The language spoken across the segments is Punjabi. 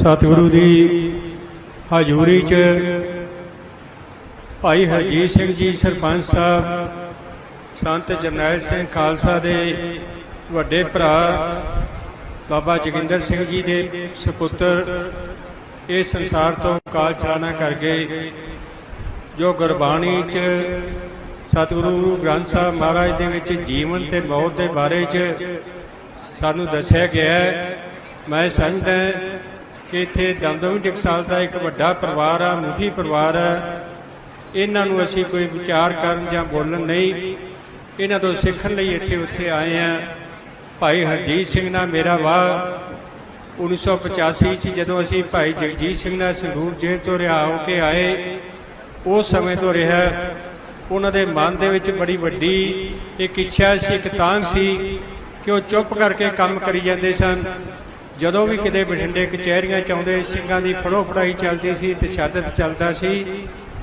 ਸਤਿਗੁਰੂ ਦੀ ਹਜ਼ੂਰੀ 'ਚ ਭਾਈ ਹਰਜੀਤ ਸਿੰਘ ਜੀ, ਸਰਪੰਚ ਸਾਹਿਬ, ਸੰਤ ਜਰਨੈਲ ਸਿੰਘ ਖਾਲਸਾ ਦੇ ਵੱਡੇ ਭਰਾ, ਬਾਬਾ ਜੋਗਿੰਦਰ ਸਿੰਘ ਜੀ ਦੇ ਸੁਪੁੱਤਰ, ਇਸ ਸੰਸਾਰ ਤੋਂ ਕਾਲ ਚਲਾਣਾ ਕਰ ਗਏ ਜੋ ਗੁਰਬਾਣੀ 'ਚ ਸਤਿਗੁਰੂ ਗ੍ਰੰਥ ਸਾਹਿਬ ਮਹਾਰਾਜ ਦੇ ਵਿੱਚ ਜੀਵਨ ਤੇ ਮੌਤ ਦੇ ਬਾਰੇ 'ਚ ਸਾਨੂੰ ਦੱਸਿਆ ਗਿਆ ਹੈ, ਮੈਂ ਸਮਝਦਾ ਕਿ ਇੱਥੇ ਦਮਦਮੀ ਟਕਸਾਲ ਦਾ ਇੱਕ ਵੱਡਾ ਪਰਿਵਾਰ ਆ, ਮੁਖੀ ਪਰਿਵਾਰ ਹੈ ਇਹਨਾਂ ਨੂੰ ਅਸੀਂ ਕੋਈ ਵਿਚਾਰ ਕਰਨ ਜਾਂ ਬੋਲਣ ਨਹੀਂ। ਇਹਨਾਂ ਤੋਂ ਸਿੱਖਣ ਲਈ ਇੱਥੇ ਉੱਥੇ ਆਏ ਆ। ਭਾਈ ਹਰਜੀਤ ਸਿੰਘ ਨਾਲ ਮੇਰਾ ਵਾਹ 1985 ਚ ਜਦੋਂ ਅਸੀਂ ਭਾਈ ਜਗਜੀਤ ਸਿੰਘ ਨਾਲ ਸੰਗਰੂਰ ਜੇਲ੍ਹ ਤੋਂ ਰਿਹਾ ਹੋ ਕੇ ਆਏ, ਉਸ ਸਮੇਂ ਤੋਂ ਰਿਹਾ। ਉਹਨਾਂ ਦੇ ਮਨ ਦੇ ਵਿੱਚ ਬੜੀ ਵੱਡੀ ਇੱਕ ਇੱਛਾ ਸੀ, ਇੱਕ ਤਾਂਗ ਸੀ ਕਿ ਉਹ ਚੁੱਪ ਕਰਕੇ ਕੰਮ ਕਰੀ ਜਾਂਦੇ ਸਨ। ਜਦੋਂ ਵੀ ਕਿਤੇ ਬਠਿੰਡੇ ਕਚਹਿਰੀਆਂ ਚ ਆਉਂਦੇ, ਸਿੰਘਾਂ ਦੀ ਫੜੋ ਫੜਾਈ ਚੱਲਦੀ ਸੀ ਤਸ਼ੱਦਦ ਚੱਲਦਾ ਸੀ।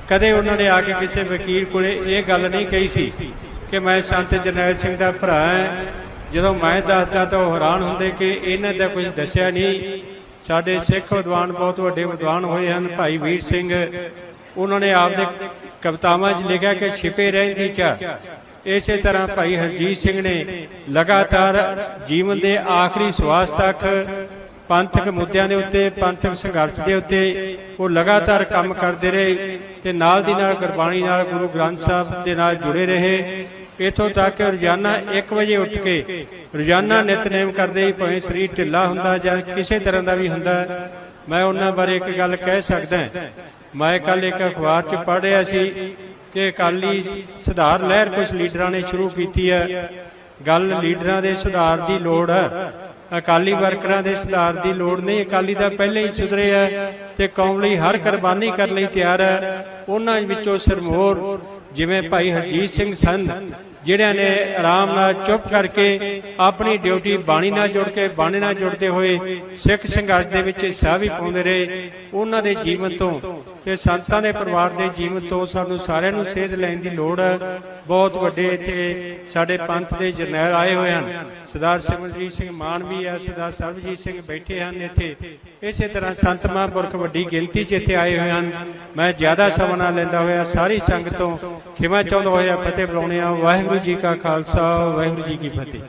ਕਦੇ ਉਹਨਾਂ ਨੇ ਆ ਕੇ ਕਿਸੇ ਵਕੀਲ ਕੋਲੇ ਇਹ ਗੱਲ ਨਹੀਂ ਕਹੀ ਸੀ ਕਿ ਮੈਂ ਸੰਤ ਜਰਨੈਲ ਸਿੰਘ ਦਾ ਭਰਾ ਹਾਂ। ਜਦੋਂ ਮੈਂ ਦੱਸਦਾ ਤਾਂ ਉਹ ਹੈਰਾਨ ਹੁੰਦੇ ਕਿ ਇਹਨਾਂ ਦਾ ਕੁਝ ਦੱਸਿਆ ਨਹੀਂ। ਸਾਡੇ ਸਿੱਖ ਵਿਦਵਾਨ ਬਹੁਤ ਵੱਡੇ ਵਿਦਵਾਨ ਹੋਏ ਹਨ, ਭਾਈ ਵੀਰ ਸਿੰਘ। ਉਹਨਾਂ ਨੇ ਆਪਦੇ ਕਵਿਤਾਵਾਂ 'ਚ ਲਿਖਿਆ ਕਿ ਛਿਪੇ ਰਹਿੰਦੀ ਚਾ ਇਸੇ ਤਰ੍ਹਾਂ ਭਾਈ ਹਰਜੀਤ ਸਿੰਘ ਨੇ ਲਗਾਤਾਰ ਜੀਵਨ ਦੇ ਆਖਰੀ ਸਵਾਸ ਤੱਕ ਪੰਥਕ ਮੁੱਦਿਆਂ ਦੇ ਉੱਤੇ, ਪੰਥਕ ਸੰਘਰਸ਼ ਦੇ ਉੱਤੇ ਉਹ ਲਗਾਤਾਰ ਕੰਮ ਕਰਦੇ ਰਹੇ ਤੇ ਨਾਲ ਦੀ ਨਾਲ ਗੁਰਬਾਣੀ ਨਾਲ ਗੁਰੂ ਗ੍ਰੰਥ ਸਾਹਿਬ ਦੇ ਨਾਲ ਜੁੜੇ ਰਹੇ। ਇਥੋਂ ਤੱਕ ਕਿ ਰੋਜ਼ਾਨਾ 1 ਵਜੇ ਉੱਠ ਕੇ ਰੋਜ਼ਾਨਾ ਨਿਤਨੇਮ ਕਰਦੇ ਹੀ ਭਾਵੇਂ ਸਰੀਰ ਢਿੱਲਾ ਹੁੰਦਾ ਜਾਂ ਕਿਸੇ ਤਰ੍ਹਾਂ ਦਾ ਵੀ ਹੁੰਦਾ, ਮੈਂ ਉਹਨਾਂ ਬਾਰੇ ਇੱਕ ਗੱਲ ਕਹਿ ਸਕਦਾ। ਮੈਂ ਕੱਲ ਇੱਕ ਅਖਬਾਰ 'ਚ ਪੜ੍ਹ ਰਿਹਾ ਸੀ ਕਿ ਅਕਾਲੀ ਸੁਧਾਰ ਲਹਿਰ ਕੁਝ ਲੀਡਰਾਂ ਨੇ ਸ਼ੁਰੂ ਕੀਤੀ ਹੈ। ਗੱਲ ਲੀਡਰਾਂ ਦੇ ਸੁਧਾਰ ਦੀ ਲੋੜ ਹੈ। ਅਕਾਲੀ ਵਰਕਰਾਂ ਦੇ ਸੁਧਾਰ ਦੀ ਲੋੜ ਨਹੀਂ। ਅਕਾਲੀ ਦਾ ਪਹਿਲੇ ਹੀ ਸੁਧਰੇ ਹੈ ਤੇ ਕੌਮ ਲਈ ਹਰ ਕੁਰਬਾਨੀ ਕਰਨ ਲਈ ਤਿਆਰ ਹੈ। ਉਹਨਾਂ ਵਿੱਚੋਂ ਸਰਮੋਰ, ਜਿਵੇਂ ਭਾਈ ਹਰਜੀਤ ਸਿੰਘ ਸਨ ਜਿਹੜਿਆਂ ਨੇ ਆਰਾਮ ਨਾਲ ਚੁੱਪ ਕਰਕੇ ਆਪਣੀ ਡਿਊਟੀ ਬਾਣੀ ਨਾਲ ਜੁੜ ਕੇ ਬਾਣੀ ਨਾਲ ਜੁੜਦੇ ਹੋਏ ਸਿੱਖ ਸੰਘਰਸ਼ ਦੇ ਵਿੱਚ ਹਿੱਸਾ ਵੀ ਪਾਉਂਦੇ ਰਹੇ, ਉਹਨਾਂ ਦੇ ਜੀਵਨ ਤੋਂ ਤੇ ਸੰਤਾਂ ਦੇ ਪਰਿਵਾਰ ਦੇ ਜੀਵਨ ਤੋਂ ਸਾਨੂੰ ਸਾਰਿਆਂ ਨੂੰ ਸੇਧ ਲੈਣ ਦੀ ਲੋੜ ਹੈ ਬਹੁਤ ਵੱਡੇ ਇੱਥੇ ਸਾਡੇ ਪੰਥ ਦੇ ਜਰਨੈਲ ਆਏ ਹੋਏ ਹਨ। ਸਰਦਾਰ ਸਿਮਰਜੀਤ ਸਿੰਘ ਮਾਨ ਵੀ ਹੈ, ਸਰਦਾਰ ਸਰਬਜੀਤ ਸਿੰਘ ਬੈਠੇ ਹਨ ਇੱਥੇ। ਇਸੇ ਤਰ੍ਹਾਂ ਸੰਤ ਮਹਾਂਪੁਰਖ ਵੱਡੀ ਗਿਣਤੀ 'ਚ ਇੱਥੇ ਆਏ ਹੋਏ ਹਨ। ਮੈਂ ਜ਼ਿਆਦਾ ਸਮਾਂ ਨਾ ਲੈਂਦਾ ਹੋਇਆ, ਸਾਰੀ ਸੰਗਤ ਤੋਂ ਖਿਮਾ ਚਾਹੁੰਦਾ ਹੋਇਆ ਫਤਿਹ ਬੁਲਾਉਣੇ ਆ ਵਾਹਿਗੁਰੂ ਜੀ ਕਾ ਖਾਲਸਾ, ਵਾਹਿਗੁਰੂ ਜੀ ਕੀ ਫਤਿਹ।